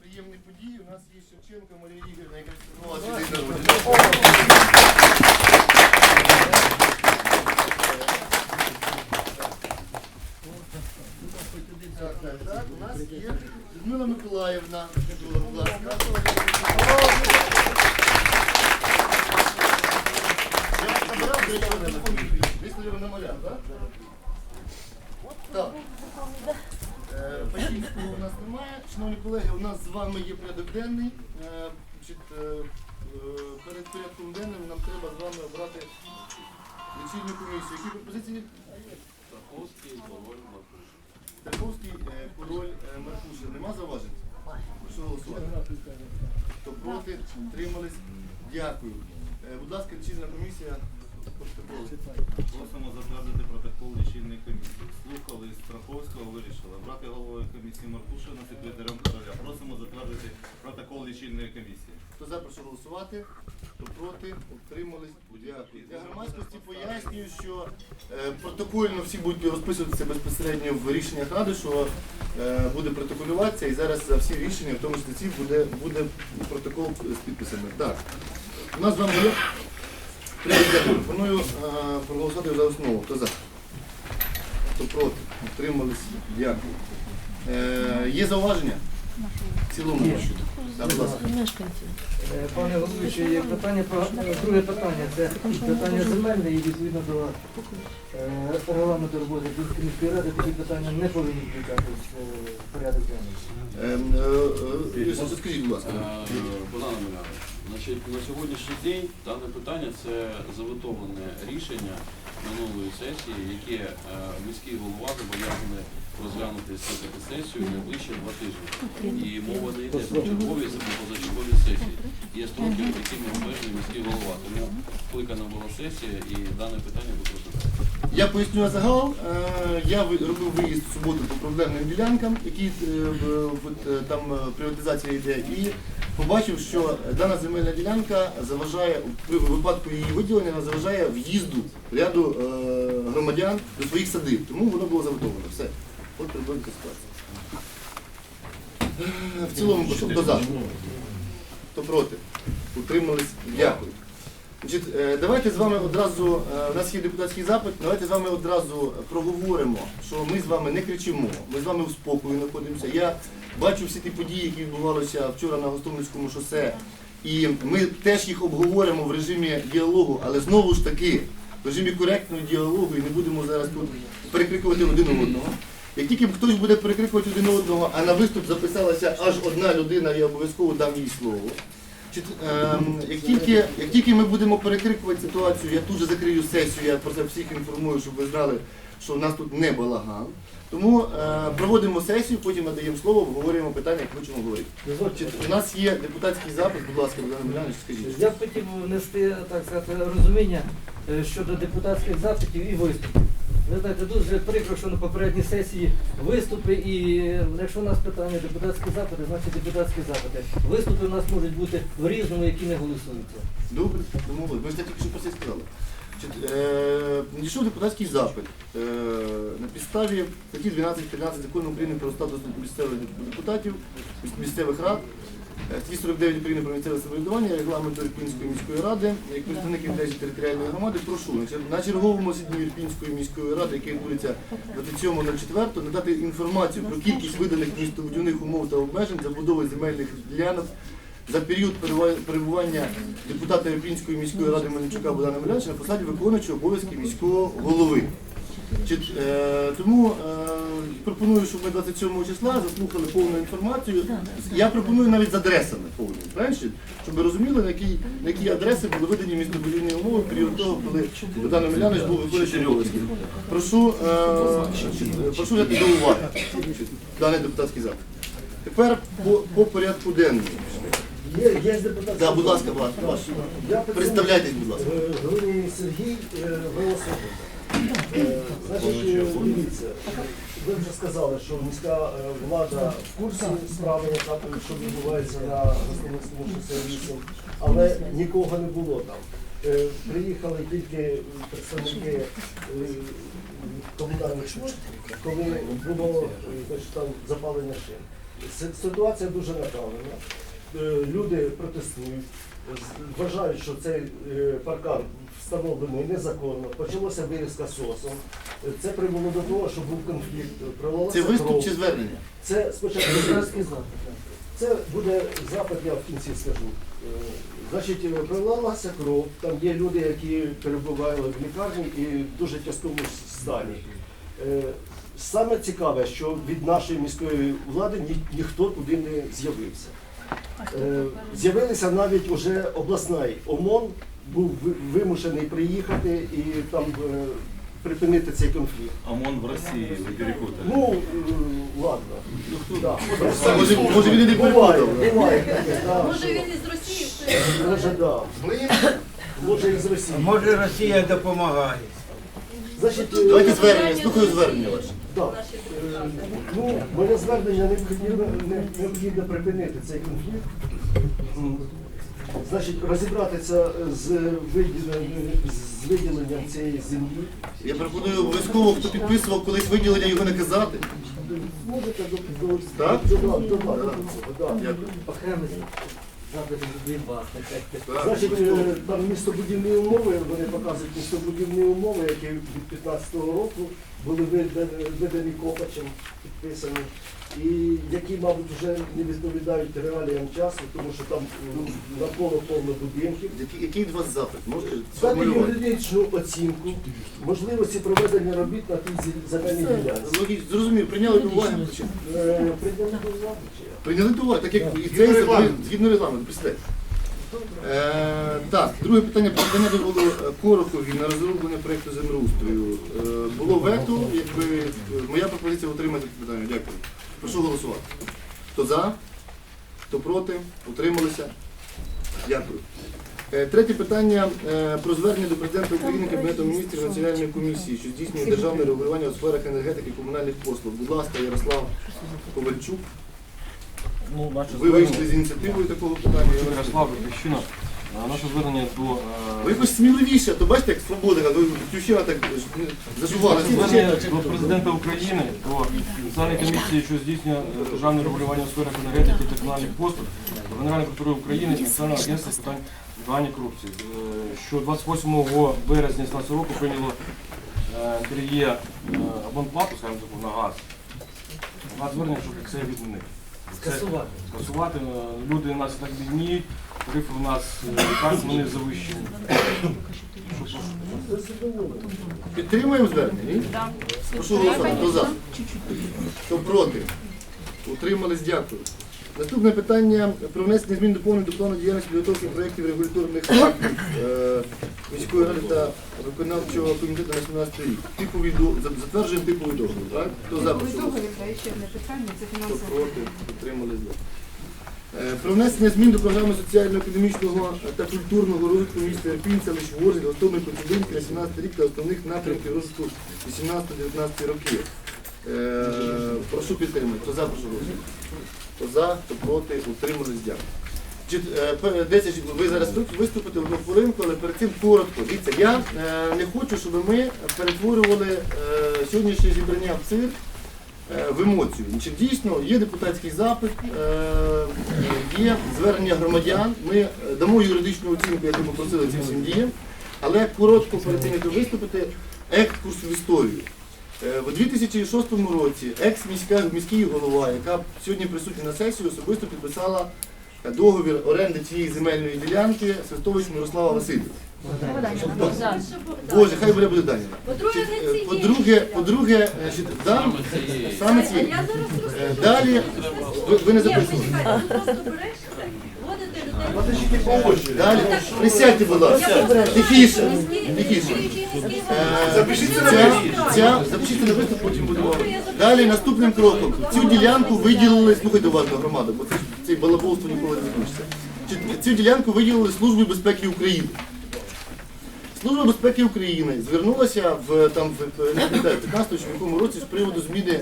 приємні події. У нас є Шевченко Марія Ігорівна, яка народження. Так, так, так. У нас є Людмила Миколаївна. Будь ласка. Я набирав, речі, ви на так? Так. Е, Батьківського у нас немає. Шановні колеги, у нас з вами є порядок денний. Е, е, е, Перед порядком денним нам треба з вами обрати лічильну комісію. Які пропозиції? Тарковський, е, король, е, Маркушин. Нема зауважень? Прошу голосувати. Хто проти, утримались. Дякую. Будь ласка, лічильна комісія. Просимо затвердити протокол лічильної комісії. Слухали Страховського, вирішили. Брати головою комісії Маркушина, секретарем короля. Просимо затвердити протокол лічильної комісії. Хто за, прошу голосувати. Хто проти, утримались. Дякую. Для громадськості пояснюю, що е, протокольно всі будуть розписуватися безпосередньо в рішеннях ради, що е, буде протоколюватися і зараз за всі рішення, в тому числі ці, буде, буде протокол з підписами. Так. У нас з вами є. Пропоную е, проголосувати за основу. Хто за? Хто проти? Утримались. Дякую. Е, є зауваження? В цілому. Будь ласка. Е, Пане головуючий, є питання про друге питання. Це питання земельне і відповідно до е, регламенту роботи Київської міської ради такі питання не повинні включатись е, в порядок денний. Ем, е, е, скажіть, будь ласка. Богдан значить, на сьогоднішній день дане питання це заветоване рішення минулої сесії, яке е, міський голова зобов'язаний розглянути сесію найближчі два тижні. І мова не йде про чергові або позачергові сесії. Є строки, якими обмежений міський голова. Тому скликана була сесія і дане питання буде розглядати. Я поясню на загал. Е, Я робив виїзд в суботу по проблемним ділянкам, які е, там е, приватизація йде, і побачив, що дана земельна ділянка заважає, при випадку її виділення, вона заважає в'їзду ряду е, громадян до своїх садиб. Тому воно було заготовлено. Все. От приблизно ситуація. Е, В цілому, хто за? Хто проти? Утримались? Дякую. Значить, е, давайте з вами одразу, е, у нас є депутатський запит, давайте з вами одразу проговоримо, що ми з вами не кричимо, ми з вами в спокою знаходимося. Я бачу всі ті події, які відбувалися вчора на Гостомельському шосе, і ми теж їх обговоримо в режимі діалогу, але знову ж таки в режимі коректного діалогу і не будемо зараз тут перекрикувати один одного. Як тільки хтось буде перекрикувати один одного, а на виступ записалася аж одна людина, я обов'язково дам їй слово. Ем, Як тільки, як тільки ми будемо перекрикувати ситуацію, я тут же закрию сесію, я про це всіх інформую, щоб ви знали, що в нас тут не балаган. Тому е, проводимо сесію, потім надаємо слово, обговорюємо питання, як хочемо говорити. Чи у нас є депутатський запит, будь ласка, Богдан Милянович, скажіть. Я б хотів внести так сказати розуміння е, щодо депутатських запитів і виступів. Ви знаєте, дуже прикро, що на попередній сесії виступи, і е, якщо у нас питання депутатські запити, значить депутатські запити. Виступи у нас можуть бути в різному, які не голосуються. Добре, домовились. Ми ж тільки що про це сказали. Е, Надійшов депутатський запит е, на підставі статті 12-13 закону України про статус місцевих депутатів, місцевих рад, е, статті 49 України про місцеве самоврядування, регламенту Ірпінської міської ради, як представник інтересів територіальної громади, прошу на черговому засіданні Ірпінської міської ради, яке відбудеться 27.04, надати інформацію про кількість виданих містобудівних умов та обмежень забудови земельних ділянок за період перебування депутата Ірпінської міської ради Мельничука Богдана Миляновича на посаді виконуючого обов'язки міського голови. Е, тому е, пропоную, щоб ми 27 числа заслухали повну інформацію. Я пропоную навіть з адресами повними, щоб ви розуміли, на які, на які адреси були видані містобудівні умови в період того, коли Богдан Омелянович був виконуючим обов'язки. Прошу, е, прошу взяти до уваги даний депутатський запит. Тепер по, по порядку денному. Є, є депутат. Да, будь ласка, ваш. Представляйтесь, будь ласка. Сергій е, Голосовий. Е, Значить, е, дивіться, ви вже сказали, що міська е, влада в курсі справи, яка що відбувається на Гостомельському шосе 8, але нікого не було там. Е, Приїхали тільки представники е, комунальних служб, коли було там запалення шин. Ситуація дуже направлена. Люди протестують, вважають, що цей е, паркан встановлений незаконно. Почалося вирізка сосом. Це привело до того, що був конфлікт. пролилася Це виступ кров. чи звернення? Це спочатку Депутатський запит. це буде запит, я в кінці скажу. Е, Значить, е, пролилася кров, там є люди, які перебували в лікарні і в дуже тяжкому стані. Е, Саме цікаве, що від нашої міської влади ні, ніхто туди не з'явився. Е, З'явилися навіть уже обласний ОМОН, був вимушений приїхати і там е, припинити цей конфлікт. ОМОН в Росії, ви перепутали. Ну, е, ладно. Да. Може, може він і не Буває, перепутав? буває таке, да, Може що- він із Росії? Може, да. Може, із Росії. Може Росія допомагає. Значить, е, Давайте звернення, слухаю звернення ваше. да. Наші депутати. Ну, моє звернення необхідно, необхідно припинити цей конфлікт. Значить, розібратися з виділенням, з виділенням цієї землі. Я пропоную обов'язково, хто підписував колись виділення, його наказати. Можете до, до, Так? до, до, до, до, до, да. Дякую. Значить, е, там містобудівні умови, вони показують містобудівні умови, які від 15-го року були видані копачем, підписані, і які, мабуть, вже не відповідають реаліям часу, тому що там ну, навколо повно будинків. Який, який від вас запит? Можете Дати сформулювати? юридичну оцінку можливості проведення робіт на тій зі- земельній ділянці. Логічно, зрозумів, прийняли до уваги. Е, Прийняли до уваги чи як? Прийняли до уваги, так як і цей закон згідно регламенту, представте. Е, так, друге питання про надання дозволу е, Корохові на розроблення проєкту землеустрою. Е, було вето, якби е, моя пропозиція утримати це питання. Дякую. Прошу голосувати. Хто за? Хто проти? Утрималися? Дякую. Е, Третє питання е, про звернення до президента України Кабінету міністрів Національної комісії, що здійснює державне регулювання у сферах енергетики і комунальних послуг. Будь ласка, Ярослав Ковальчук. Ну, Ви вийшли з ініціативою такого питання. Ярослав Батьківщина. А Наше звернення до е, Ви якось сміливіше, то бачите, як свобода, ви Батьківщина так е, зажували. звернення до президента України, до Національної комісії, що здійснює е, державне регулювання у сферах енергетики та комунальних послуг, до Генеральної прокуратури України і Національного агентства з питань запобігання корупції, Е, що 28 березня 2017 року прийняло е, е, абонплату, скажімо так, на газ. На звернення, щоб це відмінити. Скасувати. скасувати. Е, Люди нас так бідніють, тарифи у нас е, так вони завищені. Підтримуємо звернення? Ні? Прошу голосувати. Хто за? Хто проти? Утримались, дякую. Наступне питання про внесення змін доповнень до плану діяльності підготовки проєктів регуляторних актів е, міської ради та виконавчого комітету на 17 рік. Типові до- за- затверджуємо типовий договір, так? Хто за? Прошу голосувати. Договір, та ще одне питання, це Хто проти? Утримались, дякую. Е, Про внесення змін до програми соціально-економічного та культурного розвитку міста Ірпінь, селищ Ворзі, Гостовної Коцюбинки на 17 рік та основних напрямків розвитку 18-19 років. Е, Прошу підтримати. Хто за, прошу голосувати. Хто за, хто проти, утримались, дякую. Е, Десять, ви зараз тут виступите одну хвилинку, але перед цим коротко. Дивіться, я не хочу, щоб ми перетворювали сьогоднішнє зібрання в цирк в емоцію. Чи дійсно є депутатський запит, е, є звернення громадян. Ми е, дамо юридичну оцінку, яку ми просили цим всім діям, але коротко перед тим, як ви виступите, екскурс в історію. Е, У 2006 році екс-міська міський голова, яка сьогодні присутня на сесії, особисто підписала е, договір оренди цієї земельної ділянки Свистович Мирослава Васильовича. Боже, хай буде буде Даніна. По-друге, Е, По-друге, по-друге, саме розкажу. Е, Далі ви, ви не очі. Далі присядьте, будь ласка. Тихіше. Тихіше. Е, Запишіться Ця, ця, запишіться на виступ, потім будемо. Далі наступним кроком. Цю ділянку виділили, слухайте уважно громада, бо це ж цей балаболство ніколи не закінчиться. Цю- Цю ділянку виділили Службі безпеки України. Служба безпеки України звернулася в там в 15 чи в якому році з приводу зміни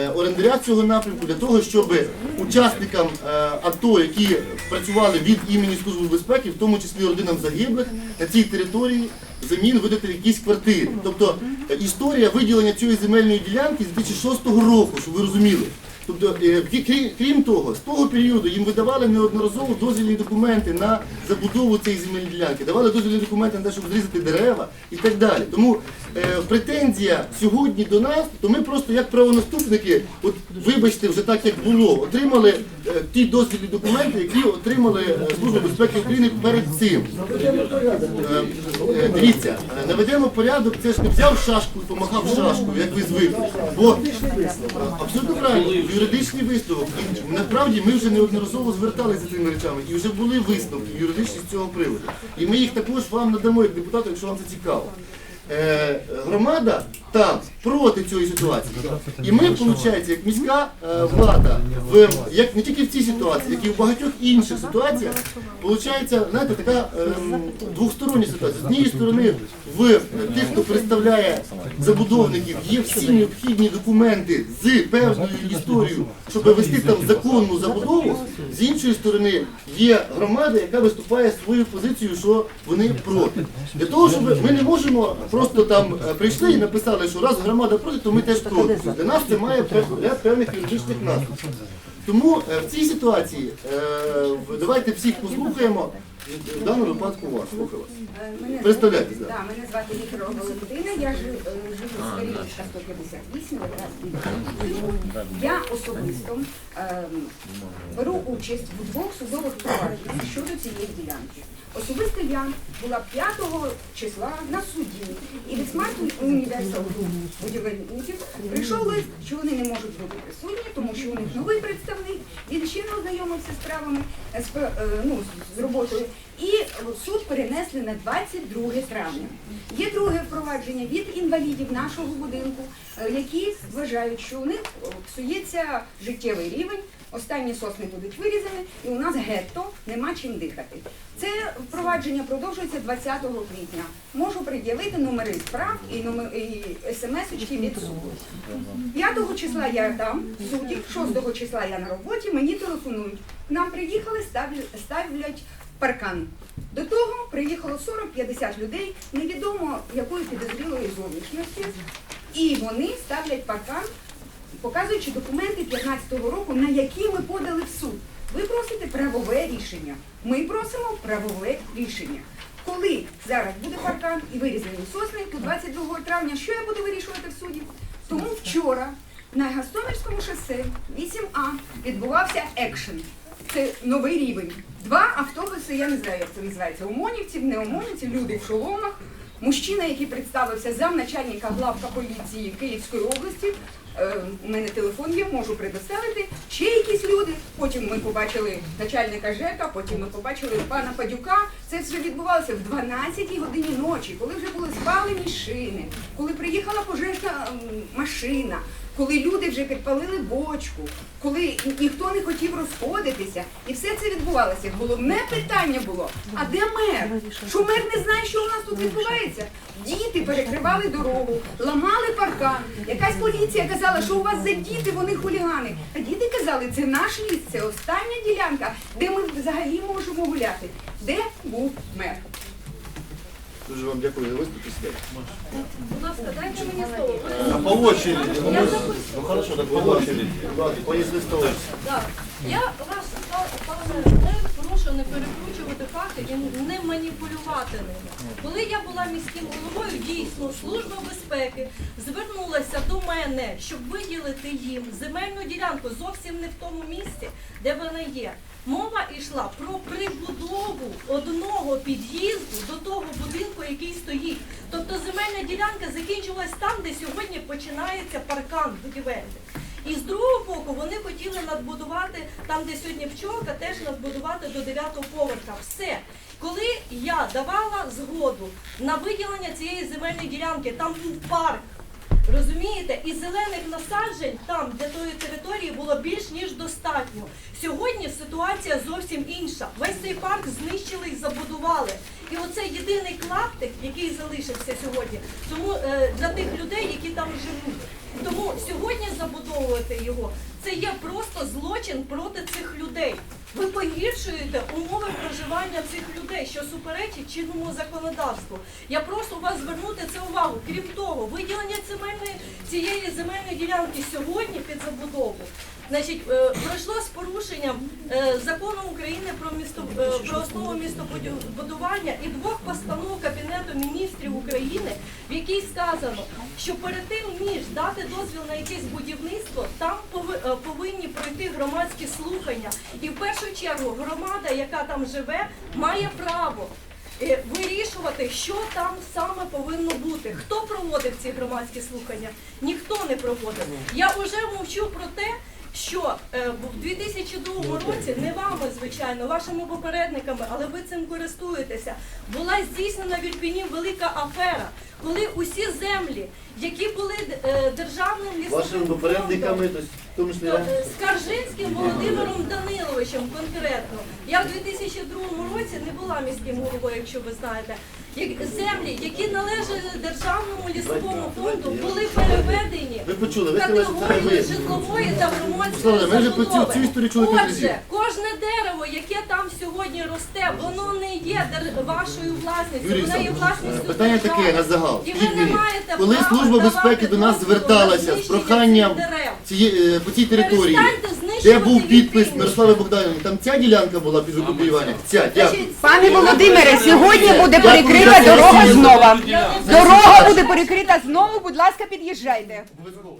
е, орендаря цього напрямку для того, щоб учасникам е, АТО, які працювали від імені Служби безпеки, в тому числі родинам загиблих, на цій території взамін видати якісь квартири. Тобто е, історія виділення цієї земельної ділянки з 2006 року, щоб ви розуміли. Тобто, е, крі- крі- крім того, з того періоду їм видавали неодноразово дозвільні документи на забудову цієї земельної ділянки, давали дозвільні документи на те, щоб зрізати дерева і так далі. Тому е, претензія сьогодні до нас, то ми просто як правонаступники, от вибачте, вже так як було, отримали е, ті дозвільні документи, які отримали е, Служба безпеки України перед цим. Е, е, Дивіться, е, наведемо порядок, це ж не взяв шашку і помахав шашку, як ви звикли. Бо абсолютно правильно, юридичний висновок. І насправді ми вже неодноразово зверталися за цими речами і вже були висновки юридичні з цього приводу. І ми їх також вам надамо як депутату, якщо вам це цікаво. Е, громада там проти цієї ситуації. І ми, виходить, як міська е, влада, в, як не тільки в цій ситуації, як і в багатьох інших ситуаціях, виходить, знаєте, така ем, двостороння ситуація. З однієї сторони, в е, тих, хто представляє забудовників, є всі необхідні документи з певною історією, щоб вести там законну забудову. З іншої сторони, є громада, яка виступає свою позицію, що вони проти. Для того, щоб ми не можемо просто там е, прийшли і написали, що раз громада проти, то ми теж проти. Для нас це має ряд певних юридичних наслідків. Тому е, в цій ситуації е, давайте всіх послухаємо. В даному випадку вас, слухаю вас. Мене Представляйтесь, звати- да. мене звати Віктор Валентина, я е, живу в Старівська 158, якраз. Я особисто ем, беру участь в двох судових провадженнях щодо цієї ділянки. Особисто я була 5 числа на суді, і від Смарт Універсал будівельників прийшов лист, що вони не можуть бути присутні, тому що у них новий представник, він ще не ознайомився з правами е, з, пе- ну, з роботою. І суд перенесли на 22 травня. Є друге впровадження від інвалідів нашого будинку, е, які вважають, що у них е, псується життєвий рівень. Останні сосни будуть вирізані, і у нас гетто нема чим дихати. Це впровадження продовжується 20 квітня. Можу пред'явити номери справ і, смс-очки від суду. 5 числа я там, в суді, 6 числа я на роботі, мені телефонують. Нам приїхали, ставлять паркан. До того приїхало 40-50 людей, невідомо якої підозрілої зовнішності, і вони ставлять паркан, показуючи документи 15-го року, на які ми подали в суд. Ви просите правове рішення. Ми просимо правове рішення. Коли зараз буде паркан і вирізані сосни, то 22 травня що я буду вирішувати в суді? Тому вчора на Гастомельському шосе 8А відбувався екшен. Це новий рівень. Два автобуси, я не знаю, як це називається, ОМОНівців, не ОМОНівців, люди в шоломах. Мужчина, який представився замначальника главка поліції Київської області, е, у мене телефон є, можу предоставити. Ще якісь люди. Потім ми побачили начальника ЖЕКа, потім ми побачили пана Падюка. Це все відбувалося в 12 годині ночі, коли вже були спалені шини, коли приїхала пожежна машина, коли люди вже підпалили бочку, коли ніхто не хотів розходитися, і все це відбувалося. Головне питання було: а де мер? Що мер не знає, що у нас тут відбувається? Діти перекривали дорогу, ламали паркан. Якась поліція казала, що у вас за діти, вони хулігани. А діти казали, це наш ліс, це остання ділянка, де ми взагалі можемо гуляти. Де був мер? Дуже вам дякую за виступ. і сідайте. Будь ласка, дайте мені слово. А по очереди. Ну, ну хорошо, так по очереди. Ладно, поїзди столиці. Так. Я вас, пане прошу не перекручувати факти і не маніпулювати ними. Коли я була міським головою, дійсно служба безпеки звернулася до мене, щоб виділити їм земельну ділянку зовсім не в тому місці, де вона є. Мова йшла про прибудову одного під'їзду до того будинку, який стоїть. Тобто земельна ділянка закінчилась там, де сьогодні починається паркан будівельний. І з другого боку вони хотіли надбудувати там, де сьогодні пчолка, теж надбудувати до 9 поверха. Все. Коли я давала згоду на виділення цієї земельної ділянки, там був парк. Розумієте, і зелених насаджень там для тої території було більш ніж достатньо. Сьогодні ситуація зовсім інша. Весь цей парк знищили і забудували. І оце єдиний клаптик, який залишився сьогодні, тому е, для тих людей, які там живуть. Тому сьогодні забудовувати його це є просто злочин проти цих людей. Ви погіршуєте умови проживання цих людей, що суперечить чинному законодавству. Я прошу вас звернути це увагу. Крім того, виділення земельної цієї земельної ділянки сьогодні під забудову Значить, е, пройшло з порушенням е, закону України про місто е, про основу містобудування і двох постанов Кабінету міністрів України, в якій сказано, що перед тим ніж дати дозвіл на якесь будівництво, там повинні пройти громадські слухання. І в першу чергу громада, яка там живе, має право. Вирішувати, що там саме повинно бути. Хто проводив ці громадські слухання? Ніхто не проводив. Я вже мовчу про те, що е, в 2002 році не вами, звичайно, вашими попередниками, але ви цим користуєтеся. Була здійснена в Ірпіні велика афера, коли усі землі, які були е, державним лісовим Вашими попередниками, в тому числі вам. Е, Скаржинським Володимиром Даниловичем конкретно. Я в 2002 році не була міським головою, якщо ви знаєте. Землі, які належали державному лісовому фонду, були переведені Ви почули, ви ви. житлової та громадської забудови. Отже, кожне дерево, яке там сьогодні росте, воно не є вашою власністю, воно є власністю питання таке на загал. І ви не маєте коли Служба безпеки до нас зверталася з проханням дерев. цієї, е, по цій території, де був підпис. Мирослави Богданівни, там ця ділянка була під викупівання? Ця, дякую. Пане Володимире, сьогодні буде перекрита дорога знову. Дорога буде перекрита знову, будь ласка, під'їжджайте. Обов'язково.